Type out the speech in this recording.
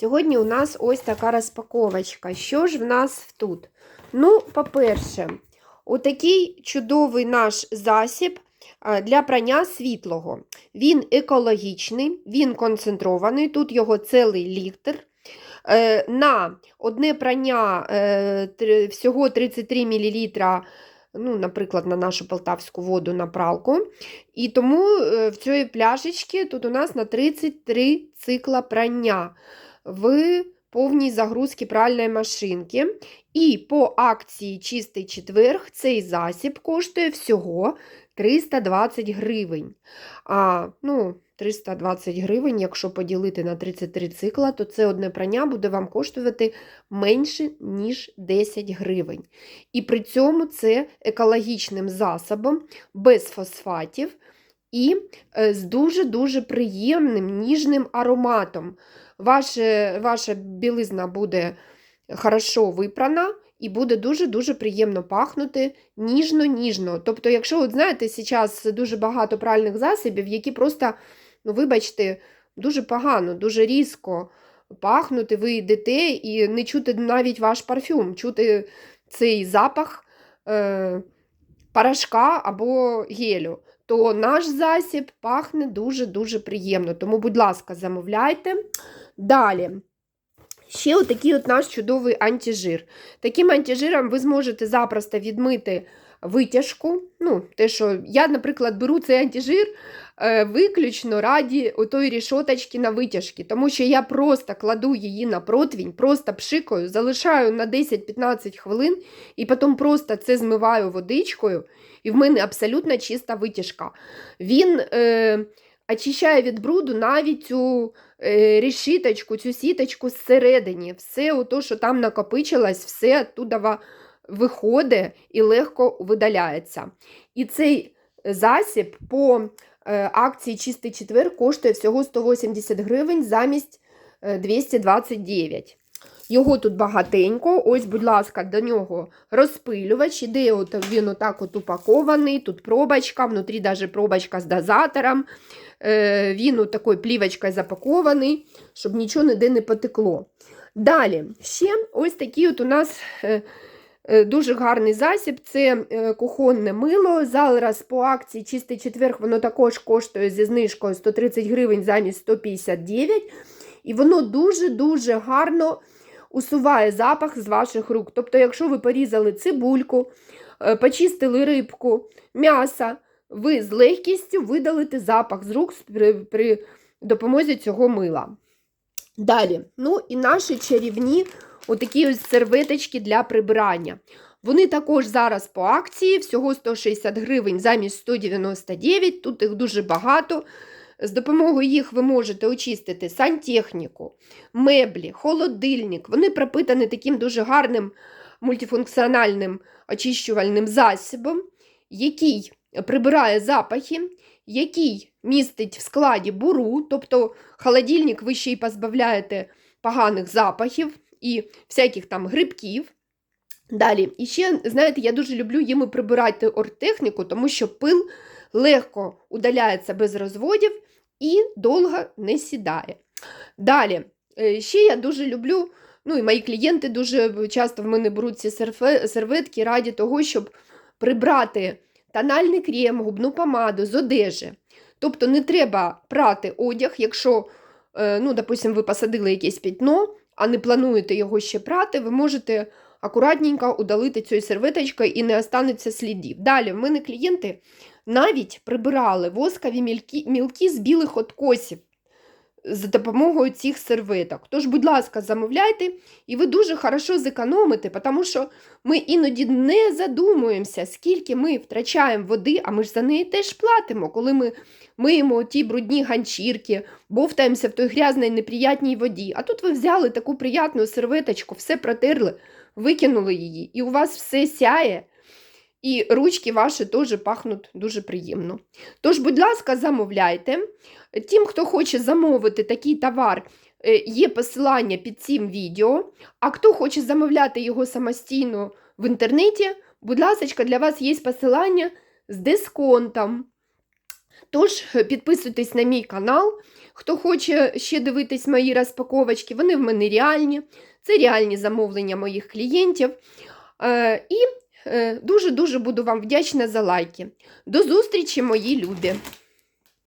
Сьогодні у нас ось така розпаковочка. Що ж в нас тут? Ну, по-перше, отакий чудовий наш засіб для прання світлого. Він екологічний, він концентрований, тут його цілий літр. Е, На одне прання е, всього 33 мл, ну, наприклад, на нашу полтавську воду на пралку. І тому е, в цій пляшечці тут у нас на 33 цикла прання в повній загрузці пральної машинки. І по акції Чистий четверг цей засіб коштує всього 320 гривень. А, ну, 320 гривень, якщо поділити на 33 цикла, то це одне прання буде вам коштувати менше, ніж 10 гривень. І при цьому це екологічним засобом, без фосфатів і е, з дуже-дуже приємним ніжним ароматом. Ваше, ваша білизна буде хорошо випрана і буде дуже-дуже приємно пахнути ніжно-ніжно. Тобто, якщо, от знаєте, зараз дуже багато пральних засобів, які просто, ну, вибачте, дуже погано, дуже різко пахнути, ви йдете і не чути навіть ваш парфюм, чути цей запах е, порошка або гелю то наш засіб пахне дуже-дуже приємно. Тому, будь ласка, замовляйте. Далі. Ще отакий от наш чудовий антижир. Таким антижиром ви зможете запросто відмити витяжку. Ну, те, що Я, наприклад, беру цей антижир е, виключно раді отої рішоточки на витяжки, тому що я просто кладу її на противень, просто пшикаю, залишаю на 10-15 хвилин і потім просто це змиваю водичкою, і в мене абсолютно чиста витяжка. Він е, очищає від бруду навіть цю е, решіточку, цю сіточку зсередині. Все, ото, що там накопичилось, все оттуда виходить і легко видаляється. І цей засіб по е, акції Чистий четвер коштує всього 180 гривень замість е, 229. Його тут багатенько. Ось, будь ласка, до нього розпилювач. Іде от він отак от упакований. Тут пробочка, внутрі навіть пробочка з дозатором. Е, Він от такою плівочкою запакований, щоб нічого ніде не потекло. Далі, ще ось такий от у нас е, е, дуже гарний засіб це е, кухонне мило. Зараз по акції чистий четверг воно також коштує зі знижкою 130 гривень замість 159. І воно дуже-дуже гарно усуває запах з ваших рук. Тобто, якщо ви порізали цибульку, е, почистили рибку, м'ясо, ви з легкістю видалите запах з рук при, при допомозі цього мила. Далі, ну і наші чарівні отакі ось серветочки для прибирання. Вони також зараз по акції, всього 160 гривень замість 199, тут їх дуже багато. З допомогою їх ви можете очистити сантехніку, меблі, холодильник. Вони пропитані таким дуже гарним мультифункціональним очищувальним засобом, який прибирає запахи, який містить в складі буру, тобто холодильник ви ще й позбавляєте поганих запахів і всяких там грибків. Далі, і ще, знаєте, я дуже люблю їми прибирати оргтехніку, тому що пил легко удаляється без розводів і довго не сідає. Далі, е, ще я дуже люблю, ну і мої клієнти дуже часто в мене беруть ці серветки раді того, щоб прибрати тональний крем, губну помаду з одежі. Тобто не треба прати одяг, якщо, е, ну, допустим, ви посадили якесь пятно, а не плануєте його ще прати, ви можете акуратненько удалити цією серветочкою і не останеться слідів. Далі, в мене клієнти навіть прибирали воскові мілки, мілки з білих откосів за допомогою цих серветок. Тож, будь ласка, замовляйте, і ви дуже хорошо зекономите, тому що ми іноді не задумуємося, скільки ми втрачаємо води, а ми ж за неї теж платимо, коли ми миємо ті брудні ганчірки, бовтаємося в той грязній неприятній воді. А тут ви взяли таку приятну серветочку, все протерли, викинули її, і у вас все сяє. І ручки ваші теж пахнуть дуже приємно. Тож, будь ласка, замовляйте. Тим, хто хоче замовити такий товар, е, є посилання під цим відео. А хто хоче замовляти його самостійно в інтернеті, будь ласка, для вас є посилання з дисконтом. Тож, підписуйтесь на мій канал. Хто хоче ще дивитись мої розпаковочки, вони в мене реальні. Це реальні замовлення моїх клієнтів. Е, і Е, дуже-дуже буду вам вдячна за лайки. До зустрічі, мої люди!